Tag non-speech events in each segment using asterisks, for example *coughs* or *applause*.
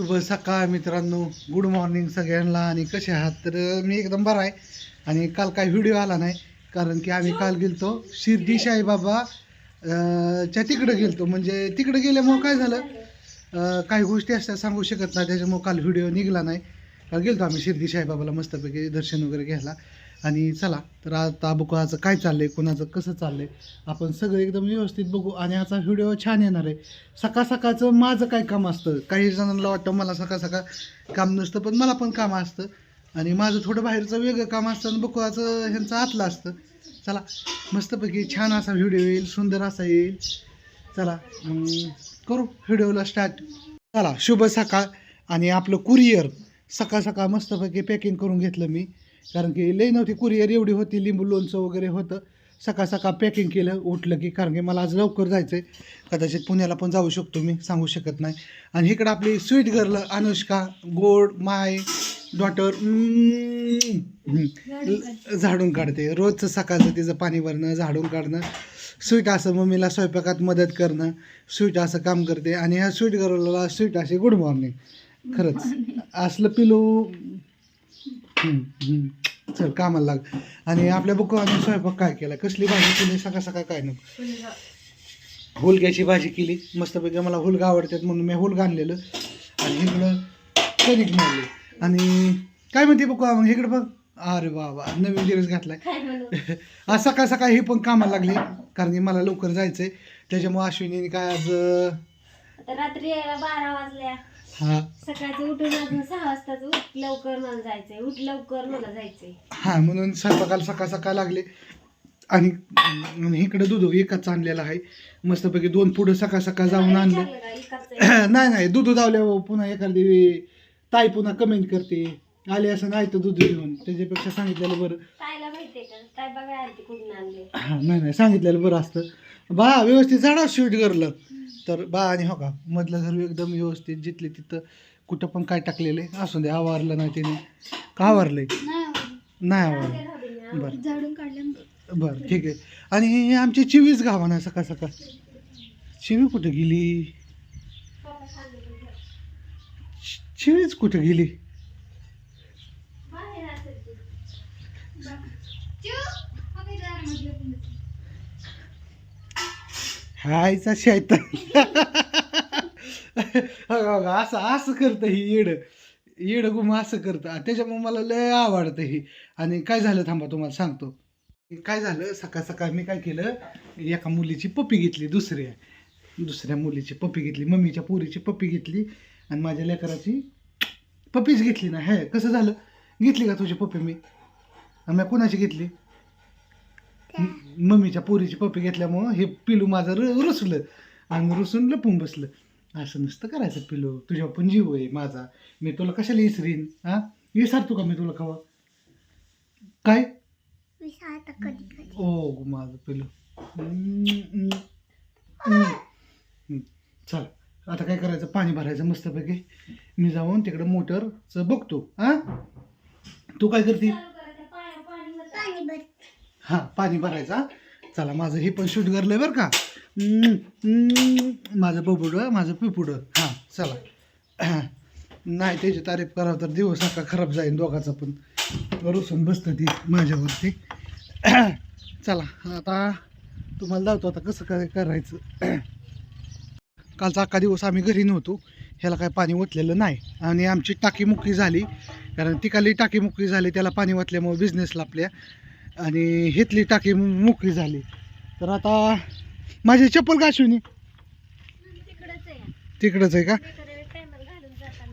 शुभ सकाळ मित्रांनो. गुड मॉर्निंग सगळ्यांना. आणि कसे आहात? तर मी एकदम बरा आहे. आणि काल काय व्हिडिओ आला नाही कारण की आम्ही काल गेलतो शिर्डी साईबाबा च्या तिकडं गेलतो. म्हणजे तिकडं गेल्यामुळं काय झालं काही गोष्टी असतात सांगू शकत नाही. त्याच्यामुळं काल व्हिडिओ निघाला नाही. गेलतो आम्ही शिर्डी साईबाबाला मस्तपैकी दर्शन वगैरे घ्यायला. आणि चला तर आता बघू आज काय चाललंय कोणाचं कसं चाललंय आपण सगळं एकदम व्यवस्थित बघू आणि आजचा व्हिडिओ छान येणार आहे. सकाळ सकाळचं माझं काय काम असतं? काही जणांना वाटतं मला सकाळ सकाळ काम नसतं पण मला पण काम असतं. आणि माझं थोडं बाहेरचं वेगळं काम असतं आणि बकुळाचं ह्यांचं आतलं असतं. चला मस्तपैकी छान असा व्हिडिओ येईल सुंदर असा येईल. चला करू व्हिडिओला स्टार्ट चला शुभ सकाळ आणि आपलं कुरिअर सकाळ सकाळ मस्तपैकी पॅकिंग करून घेतलं मी. कारण की लई नव्हती कुरिअर एवढी होती लिंबू लोणचं वगैरे होतं. सकाळ सकाळ पॅकिंग केलं उठलं की कारण की मला आज लवकर जायचं आहे कदाचित पुण्याला पण जाऊ शकतो मी सांगू शकत नाही. आणि इकडं आपली स्वीट गर्ल अनुष्का गोड माय डॉटर झाडून काढते. रोजचं सकाळचं तिचं पाणी भरणं झाडून काढणं. स्वीट असं मम्मीला स्वयंपाकात मदत करणं. स्वीट असं काम करते. आणि ह्या स्वीट गर्लला स्वीट असे गुड मॉर्निंग खरंच. असलं पिलू. चल कामाला लाग. आणि आपल्या बुकवाने स्वयंपाक काय केला? कसली भाजी केली? सकाळ सकाळ काय नको. हुलग्याची भाजी केली. मस्तपैकी मला हुलगा आवडतात म्हणून मी हुलगा आणलेलं. आणि इकडं कणिक मारली आणि काय म्हणते बघू मग? इकडं बघ. अरे बाबा नवीन दिवस घातलाय. *laughs* आज सकाळ सकाळ ही पण कामाला लागली. कारण की मला लवकर जायचंय. त्याच्यामुळे अश्विनीने काय आज रात्री बारा वाजल्या. सकाळचं उठून अजून सहा वाजताच उठ लवकर मला जायचंय. उठ लवकर मला जायचंय. हा म्हणून स्वयंपाकाला सकाळ सकाळ लागले. आणि आणि इकडं दूध एकच आणलेलं आहे. मस्तपैकी दोन पुढं सकाळ सकाळ जाऊन आणलं. विचारलं का इकडचं *coughs* नाही नाही दूध धावल्यावर पुन्हा एखादी ताई पुन्हा कमेंट करते. आले असं नाही तर दूध घेऊन. त्याच्यापेक्षा सांगितलेलं बरं. ताईला माहितीये का? ताई बघा आलती कुठून आणले. हा, नाही नाही सांगितलेलं बरं असतं. बा व्यवस्थित झाडा शूट करलं तर बा आणि हो का मधलं घर एकदम व्यवस्थित जिथले तिथं कुठं पण काय टाकलेलं आहे असू दे आवारलं नाही त्याने का आवारलंय? नाही आवारलं. बरं. झाडून काढलं बरं ठीक आहे. आणि हे आमची चिवीच गावा ना सकाळ सकाळ. चिवी कुठं गेली? चिवीच कुठं गेली? हायचा शैतान. बघा, असं असं करतं ही येड. येड गुम असं करतं. त्याच्यामुळे मला लय आवडतं ही. आणि काय झालं थांबा तुम्हाला सांगतो. काय झालं? सकाळ सकाळ मी काय केलं? एका मुलीची पप्पी घेतली दुसऱ्या. दुसऱ्या मुलीची पप्पी घेतली मम्मीच्या पोरीची पप्पी घेतली. आणि माझ्या लेकराची पप्पीच घेतली ना. हे कसं झालं? घेतली का तुझी पप्पी मी? आणि मी कोणाची घेतली? मम्मीच्या पोरीची पप्पी घेतल्यामुळं हे पिलू माझं र रुसलं. आणि रुसून लपून बसलं. असं नसतं करायचं पिलू. तुझ्या पण जीव आहे माझा. मी तुला कशाला विसरीन हा? विसरतो का मी तुला कवा काय? ओ माझं पिलू. चल आता काय करायचं? पाणी भरायचं मस्तपैकी. मी जाऊन तिकडं मोटरचं बघतो. हा? तू काय करते? हां पाणी भरायचा चला माझं हे पण शूट करलं बरं का. माझं पपुडं माझं पिपुडं. हां चला. नाही त्याची तारीफ करावं तर दिवस अका खराब जाईल दोघाचा पण. रुसून बसतं ती माझ्यावरती. चला आता तुम्हाला लावतो आता कसं काय करायचं. कालचा अख्खा दिवस आम्ही घरी नव्हतो. ह्याला काय पाणी ओतलेलं नाही. आणि आमची टाकी मोकळी झाली. कारण तिकाली टाकी मोकळी झाली त्याला पाणी ओतल्यामुळे बिझनेसला आपल्या आणि हेतली टाकी मोकळी झाली. तर आता माझी चप्पल का अश्विनी? तिकडंच आहे का?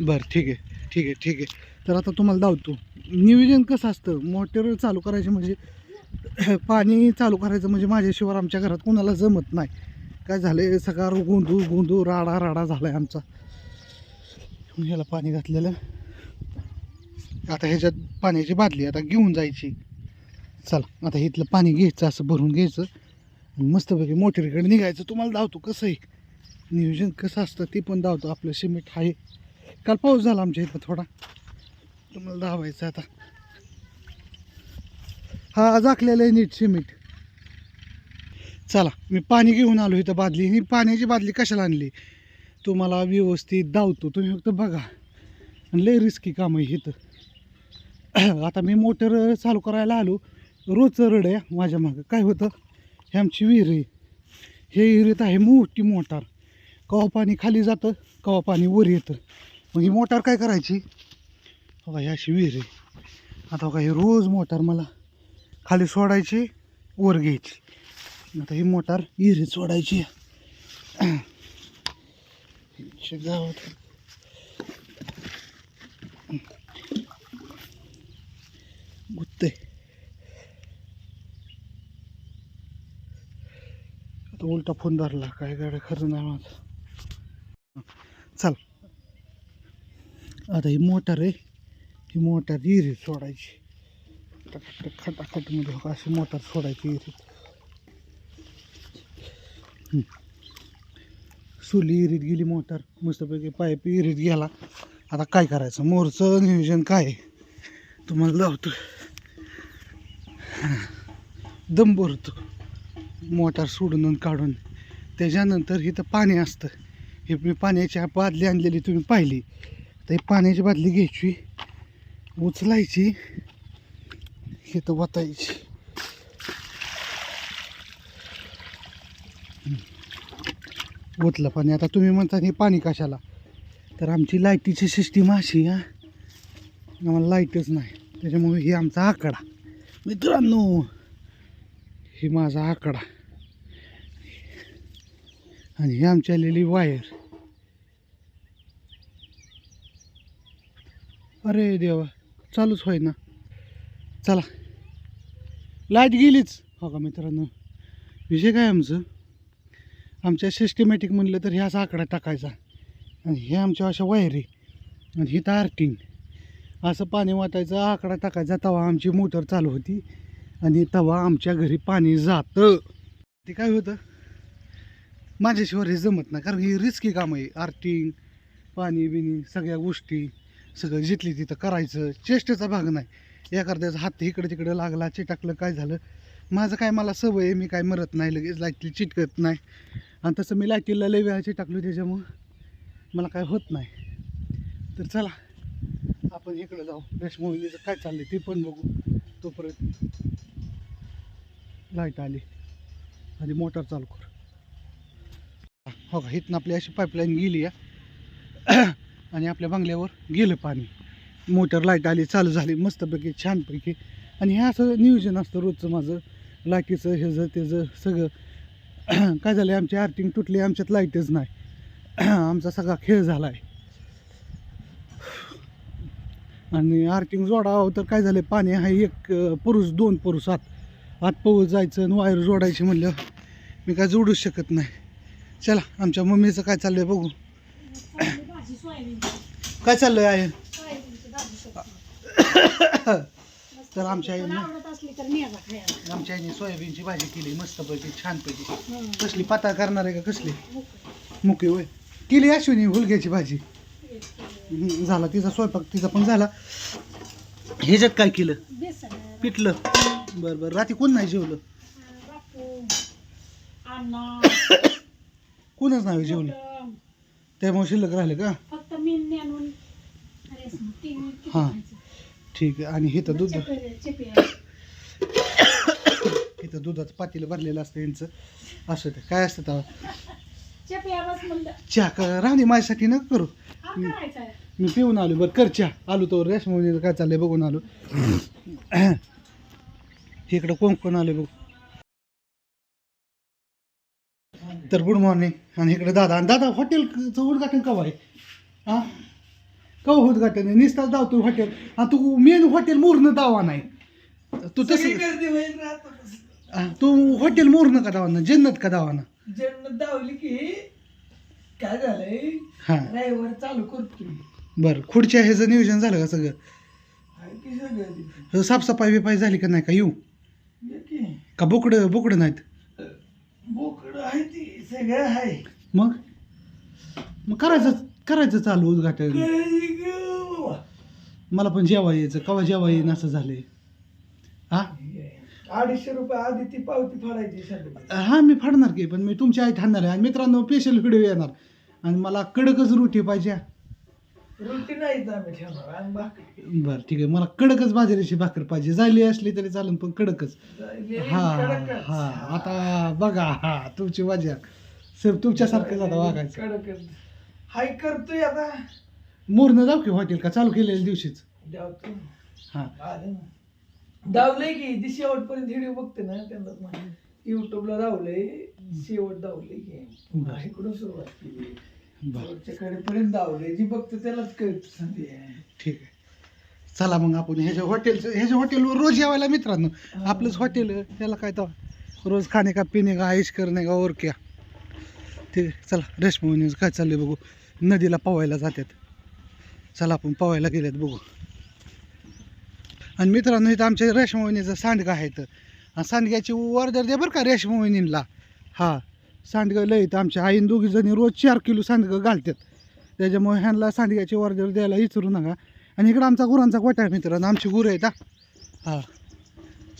बरं ठीक आहे ठीक आहे ठीक आहे. तर आता तुम्हाला धावतो. नियोजन कसं असतं? मोटर चालू करायचे म्हणजे *clears throat* पाणी चालू करायचं म्हणजे माझ्याशिवाय आमच्या घरात कोणाला जमत नाही. काय झालं सकाळ गोंधू गोंधू राडा राडा झाला आहे आमचा. ह्याला पाणी घातलेलं. आता ह्याच्यात पाण्याची बादली आता घेऊन जायची. चला आता इथलं पाणी घ्यायचं असं भरून घ्यायचं. मस्तपैकी मोटरीकडे निघायचं. तुम्हाला धावतो कसं आहे? नियोजन कसं असतं ते पण धावतो. आपलं सिमेंट आहे. काल पाऊस झाला आमच्या इथं थोडा. तुम्हाला धावायचं आता. हा झाकलेलं आहे नीट सिमेंट. चला मी पाणी घेऊन आलो इथं बादली. ही पाण्याची बादली कशाला आणली? तुम्हाला व्यवस्थित धावतो. तुम्ही फक्त बघा. आणि लय रिस्की काम आहे इथं. *clears throat* आता मी मोटर चालू करायला आलो. रोजचं रड आहे माझ्या मागं. काय होतं? हे आमची विहीर आहे. हे विहिरीत आहे मोठी मोटार. कवा पाणी खाली जातं कवा पाणी वर येतं. मग ही मोटार काय करायची? हो बघा ही अशी विहीर आहे. आता हो बघा ही रोज मोटार मला खाली सोडायची वर घ्यायची. आता ही मोटार विहिरीत सोडायची हिच्या गावात. गुत्ते. तो उलटा फोन धरला काय गाड्या खरं नाही माझं चल. आता ही मोटार आहे ही मोटार विहिरीत सोडायची. खटाखटमध्ये हो अशी मोटार सोडायची विहिरीत. सुली विहिरीत गेली मोटार मस्तपैकी पाईप विहिरीत गेला. आता काय करायचं? मोरचं नियोजन काय तुम्हाला लावतो दम भरतो. मोटार सोडून आणि काढून. त्याच्यानंतर इथं पाणी असतं. हे मी पाण्याची बादली आणलेली तुम्ही पाहिली. तर ही पाण्याची बादली घ्यायची उचलायची इथं वतायची. ओतलं पाणी. आता तुम्ही म्हणता हे पाणी कशाला? तर आमची लाईटीची सिस्टीम अशी हा. आम्हाला लाईटच नाही. त्याच्यामुळे हे आमचा आकडा. मित्रांनो हे माझा आकडा. आणि ही आमची आलेली वायर. अरे देवा चालूच होय ना चला. लाइट गेलीच. हो का मित्रांनो? विषय काय आमचं? आमच्या सिस्टमॅटिक म्हणलं तर ह्याच आकडा टाकायचा. आणि हे आमच्या अशा वायरी. आणि ही आर्टिंग असं पाणी वाटायचं आकडा टाकायचा तवा आमची मोटर चालू होती. आणि तवा आमच्या घरी पाणी जातं. ते काय होतं? माझ्याशिवाय हे जमत नाही कारण ही रिस्की काम आहे. आर्टिंग पाणी बिणी सगळ्या गोष्टी सगळं जिथली तिथं करायचं चेष्टेचा भाग नाही. एखाद्याचा हात इकडे तिकडे लागला चिटकलं काय झालं? माझं काय मला सवय आहे मी काय मरत नाही लगेच लाईटली चिटकत नाही. आणि तसं मी लाईटीला लय वेळा चिटकलो त्याच्यामुळं मला काय होत नाही. तर चला आपण इकडे जाऊ. रेशमोहिनीचं काय चाललं ते पण बघू. तोपर्यंत लाइट आली. आणि मोटर चालू कर. हो का इथनं आपली अशी पाईपलाईन गेली आहे. *clears throat* आणि आपल्या बंगल्यावर गेलं पाणी. मोटर लाइट आली चालू झाली मस्तपैकी छानपैकी. आणि हे असं नियोजन असतं रोजचं माझं. लाईटीचं ह्याचं त्याचं सगळं. *clears throat* काय झालं आमची आर्थिंग तुटली आमच्यात लाईटच नाही. *clears throat* आमचा सगळा खेळ झाला आहे आणि आर्टिंग जोडावं तर काय झालं पाणी हा एक पुरुष दोन पुरुष आत. आत पवत जायचं आणि वायर जोडायची म्हणलं मी काय जोडूच शकत नाही. चला आमच्या मम्मीचं काय चाललंय बघू. काय चाललंय आहे तर आमच्या आईनं आमच्या आईने सोयाबीनची भाजी केली मस्तपैकी छानपैकी. कसली पातळ करणार आहे का कसली? मुके होय. केली अश्विनी हुलग्याची भाजी. झाला तिचा स्वयंपाक तिचा पण झाला. ह्याच्यात काय केलं? पिटलं पिठलं. बरं बरं. रात्री कोण नाही जेवलं? बापू *coughs* अण्णा कोणच नाही जेवलं. त्यामुळे शिल्लक राहिले का? फक्त मी नेणून हां. ठीक आहे. आणि इथं दूध. इथं *coughs* दुधाचं पातेलं भरलेलं असतं यांचं. असं ते. काय असतं तेव्हा? चेपे बस म्हणलं. चहा का राहणे माझ्यासाठी न करू. हा करायचा मी पिऊन आलो. बरं कर चहा. आलो तो रेशमोनीचं काय चाललंय बघून आलो. *coughs* इकडं कोण कोण आले बघू. तर गुड मॉर्निंग आणि इकडे दादा. आणि दादा हॉटेलचं उद्घाटन कवा आहे? हा कवा उद्घाटन आहे? निस्ताच धावतो हॉटेल आणि तू मेन हॉटेल मोरणं दावा नाही. तू तसं तू हॉटेल मोरणं का दावा जन्नत का दावा ना जन्म दावली की काय झालंय? हां. ड्रायव्हर चालू करतो बरं खुर्च्या ह्याचं नियोजन झालं का सगळं? की. साफसफाई बिफाई झाली का नाही का? येऊ. की बोकडं बोकडं नाहीत? बोकड आहे ती सगळं आहे. मग? मग करायचं करायचं चालू उद्घाटन. काही गं बाबा. मला पण जेवा यायचं कवा जेवा येईन असं झालंय. हा? अडीचशे रुपये आधी ती पावती फाडायची सगळं. हा मी फाडणार की पण मी तुमची आई ठाणणार आहे. आणि मित्रांनो स्पेशल व्हिडिओ येणार. आणि मला कडकच रोटी पाहिजे. रोटी नाहीच आम्ही ठेवणार आम्ही भाकरी बरं ठीक आहे. मला कडकच बाजरीची भाकर पाहिजे. झाली असली तरी चालेल पण कडकच. जायली हा कडकच. हा. आता बघा हा तुमची मजा. सर तुमच्यासारखं जातं वागायचं. कडकच. हाय करतोय आता. मोरनं जाऊ की हॉटेल का? चालू केलेल्या दिवशीच. धावतो हा. आलं ना. धावलंय की ती शेवटपर्यंत व्हिडिओ बघते ना त्यांना युट्यूबला धावलंय शेवट धावलंय की. बरं. इकडून सुरुवात केली. बरं कडेपर्यंत धावले. जी बघतो त्यालाच कळत संधी आहे. ठीक आहे. चला मग आपण ह्याच्या हॉटेलचं ह्याच्या हॉटेलवर रोज जेवायला मित्रांनो आपलंच हॉटेल त्याला काय तर रोज खाणे का पिणे का आईश करणे का ओरक्या ठीक आहे. चला रेशमा काय चाललंय बघू. नदीला पवायला जातात चला आपण पवायला गेल्यात बघू. आणि मित्रांनो इथं आमच्या रेशमावणीचं सांडगा आहे तर सांडग्याची ऑर्डर दे बरं का रेशमावणीला हां. सांडगं लय इथं आमच्या. आईन दोघी जणी रोज चार किलो सांडगं घालतात. त्याच्यामुळे ह्यांना सांडग्याची ऑर्डर द्यायला विचारू नका. आणि इकडं आमचा गुरांचा गोठा आहे मित्रांनो. आमची गुरं आहेत हा.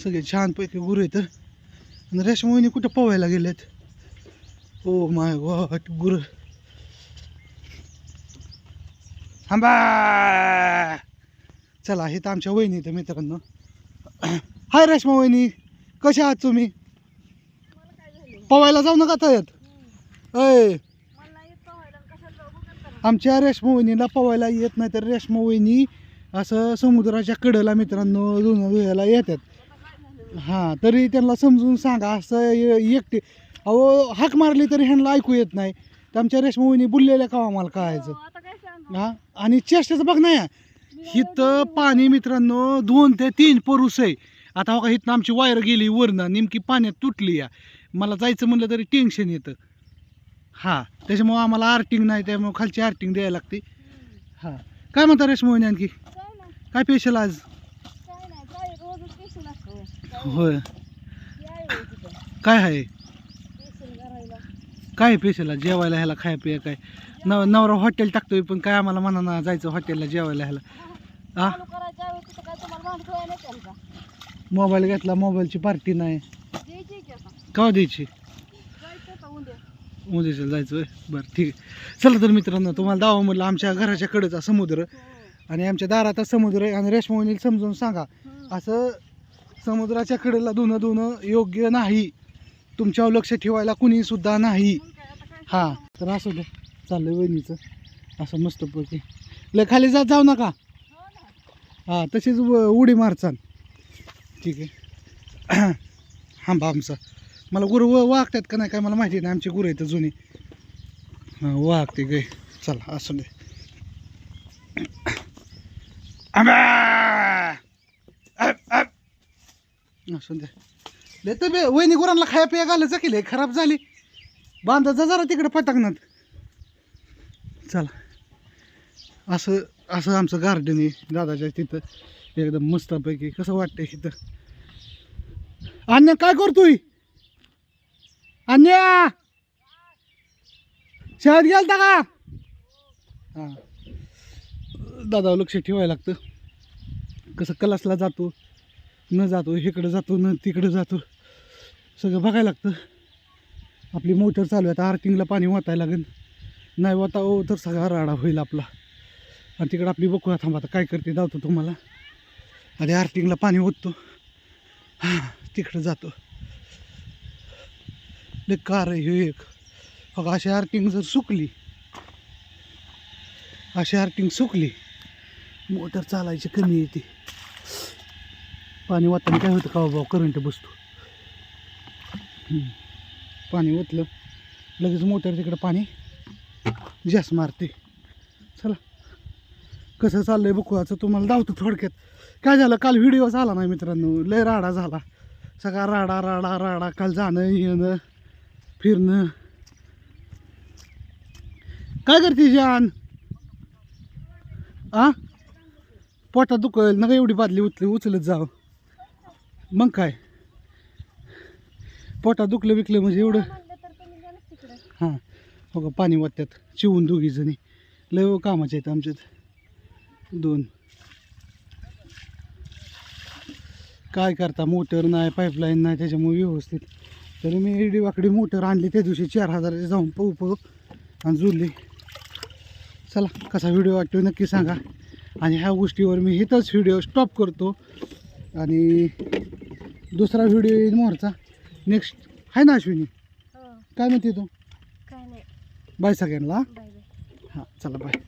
सगळे छानपैकी गुरं आहेत आणि रेशमोहिनी कुठं पोहायला गेलेत? ओ माय गॉड गुरं. थांबा. चला हे तर आमच्या वहिनी तर मित्रांनो. हाय रेश्मा वहिनी. कशा आहात तुम्ही? पवायला जाऊ नका तयात. अय आमच्या रेशमा वहिनीला पवायला येत नाही तर रेशमा वहिनी असं समुद्राच्या कडेला मित्रांनो धुणं धुयाला येतात. हां तरी त्यांना समजून सांगा असं एकटे. अहो हाक मारली तरी ह्यांना ऐकू येत नाही. तर आमच्या रेशमा वहिनी बुललेल्या का हो आम्हाला कळायचं? हा? आणि चेष्टाचं बघ नाही हिथं पाणी मित्रांनो दोन ते तीन परुस आहे. आता हो का हिथं आमची वायर गेली वरनं नेमकी पाण्यात तुटली या. मला जायचं म्हणलं तरी टेन्शन येतं. हां त्याच्यामुळं आम्हाला आर्टिंग नाही त्यामुळे खालची आर्टिंग द्यायला लागते. हां. काय म्हणता रेश मोहिनी आणखी काय पेशल आज? होय. काय आहे? काय पेशल आज? जेवायला ह्याला खाय पिया काय? नव नवरा हॉटेल टाकतोय पण काय आम्हाला म्हणा ना जायचं हॉटेलला जेवायला ह्याला. हा मोबाईल घेतला मोबाईलची पार्टी नाही. का द्यायची? उद्याच्या जायचं होय? बरं ठीक आहे. चला तर मित्रांनो तुम्हाला दावा म्हटलं आमच्या घराच्या कडेचा समुद्र आणि आमच्या दाराचा समुद्र आहे आणि रेशमोनीला समजून सांगा. असं समुद्राच्या कडेला धुणं धुणं योग्य नाही. तुमच्यावर लक्ष ठेवायला कुणी सुद्धा नाही. हां तर असं दे. चाललंय वहिनीचं. असं मस्तपैकी ल खाली जात जाऊ नका. हां तशीच व- उडी मारचाल. ठीक आहे. *clears throat* हांबा आमचा. मला गुरु व वागतात का नाही काय मला माहिती नाही. आमची गुरु आहेत जुनी. हां वागते गे. चला असू दे. असू दे. ले तर बे वहिनी गुरांना खाया पिया घालायचं की लय खराब झाली. बांधायचा जरा तिकडे पटाकनात चला. असं असं आमचं गार्डन आहे. दादाच्या तिथं. एकदम मस्तपैकी. कसं वाटतंय इथं? अन्य काय करतोय? अन्या! शाळेत गेलता का? हां. दादा लक्ष ठेवायला लागतं. कसं क्लासला जातो न जातो इकडं जातो न तिकडं जातो सगळं बघायला लागतं. आपली मोटर चालू आहे आता आर्थिंगला पाणी वाटायला लागेल. नाही वाटावं तर सगळा राडा होईल आपला. आणि तिकडं आपली बघूया थांबा आता काय करते धावतो तुम्हाला. आधी आर्टिंगला पाणी ओततो. हां तिकडं जातो. लय कार आहे ह्यो एक. मग अशी आर्टिंग जर सुकली अशी आर्टिंग सुकली मोटर चालायची कमी येते. पाणी वाताना काय होतं का भाऊ? करंट बसतो. पाणी ओतलं लगेच मोटर तिकडं पाणी जास्त मारते. चला. कसं चाललंय बघूचं तुम्हाला धावतो थोडक्यात. काय झालं? काल व्हिडिओ झाला नाही मित्रांनो. लय राडा झाला. सगळा राडा राडा राडा काल जाणं येणं. फिरणं. काय करते जान आ? पोटात दुखल नका एवढी बादली उचल उचलत जाव. मग काय? पोटात दुखलं विकलं म्हणजे एवढं हां. हो का पाणी वाटतात चिवून दोघी जणी. लय हो कामाचे आहेत आमच्यात. दोन. काय करता? मोटर नाही पाईपलाईन नाही त्याच्यामुळे व्यवस्थित. तरी मी एडी वाकडी मोटर आणली त्या दिवशी चार हजाराची जाऊन पळू पळू आणि जुळली चला कसा व्हिडिओ वाटतो नक्की सांगा. आणि ह्या गोष्टीवर मी इथंच व्हिडिओ स्टॉप करतो. आणि दुसरा व्हिडिओ येईल मोहरचा नेक्स्ट आहे ना अश्विनी. हो. काय म्हणते तू? बाय सगळ्यांना. हां चला बाय